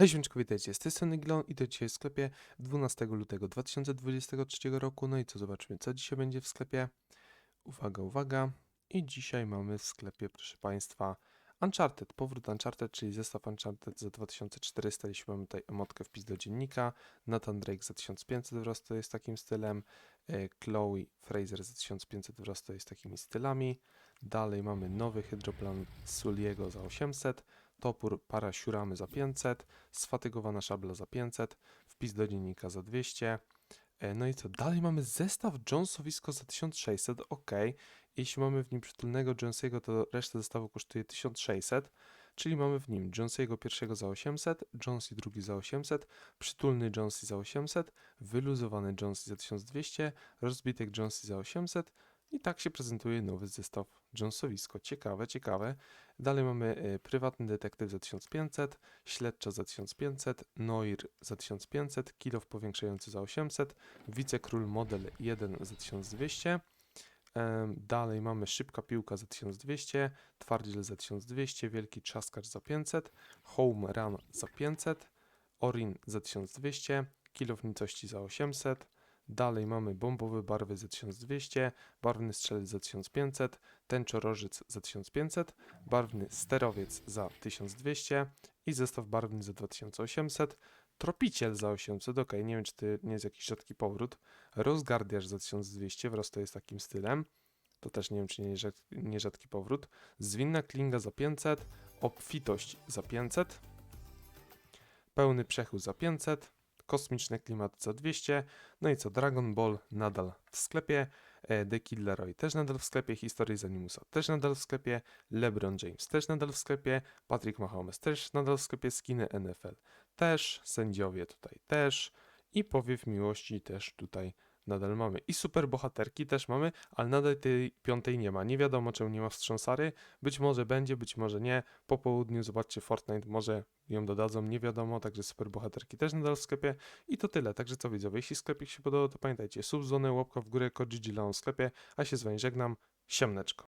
Hej, Siemczko, witajcie, z tej strony Gilon i to dzisiaj w sklepie 12 lutego 2023 roku. No i co, zobaczmy, co dzisiaj będzie w sklepie. Uwaga, uwaga. I dzisiaj mamy w sklepie, proszę Państwa, Uncharted, powrót Uncharted, czyli zestaw Uncharted za 2400, jeśli mamy tutaj emotkę wpis do dziennika, Nathan Drake za 1500 wraz to jest takim stylem, e, Chloe Fraser za 1500 wraz to jest takimi stylami, dalej mamy nowy hydroplan Suliego za 800, topór parasiuramy za 500, sfatygowana szabla za 500, wpis do dziennika za 200. E, No i co? Dalej mamy zestaw Jonesowisko za 1600, ok. Jeśli mamy w nim przytulnego Jonesiego, to reszta zestawu kosztuje 1600, czyli mamy w nim Jonesiego pierwszego za 800, Jonesi drugi za 800, przytulny Jonesi za 800, wyluzowany Jonesi za 1200, rozbitek Jonesi za 800 i tak się prezentuje nowy zestaw Jonesowisko. Ciekawe, ciekawe. Dalej mamy y, prywatny detektyw za 1500, śledcza za 1500, Noir za 1500, kilof powiększający za 800, wicekról model 1 za 1200. Em, Dalej mamy szybka piłka za 1200, twardziel za 1200, wielki trzaskacz za 500, home run za 500, orin za 1200, kilof nicości za 800. Dalej mamy bombowe barwy za 1200, barwny strzelec za 1500, tęczorożec za 1500, barwny sterowiec za 1200 i zestaw barwny za 2800, tropiciel za 800, ok, nie wiem czy to nie jest jakiś rzadki powrót, rozgardiarz za 1200 wraz to jest takim stylem, to też nie wiem czy nie jest rzad- nierzadki powrót, zwinna klinga za 500, obfitość za 500, pełny przechył za 500, kosmiczny klimat za 200, no i co, Dragon Ball nadal w sklepie, e, The Killeroy też nadal w sklepie, Historii z Animusa też nadal w sklepie, LeBron James też nadal w sklepie, Patrick Mahomes też nadal w sklepie, skiny NFL też, sędziowie tutaj też i powiew miłości też tutaj nadal mamy. I super bohaterki też mamy, ale nadal tej piątej nie ma. Nie wiadomo czemu nie ma wstrząsary, być może będzie, być może nie. Po południu zobaczcie Fortnite, może ją dodadzą, nie wiadomo, także super bohaterki też nadal w sklepie. I to tyle, także co widzowie, jeśli sklepik się podobał, to pamiętajcie, subzwonę, łapka w górę, kod GG w sklepie, a się z wami żegnam, siemneczko.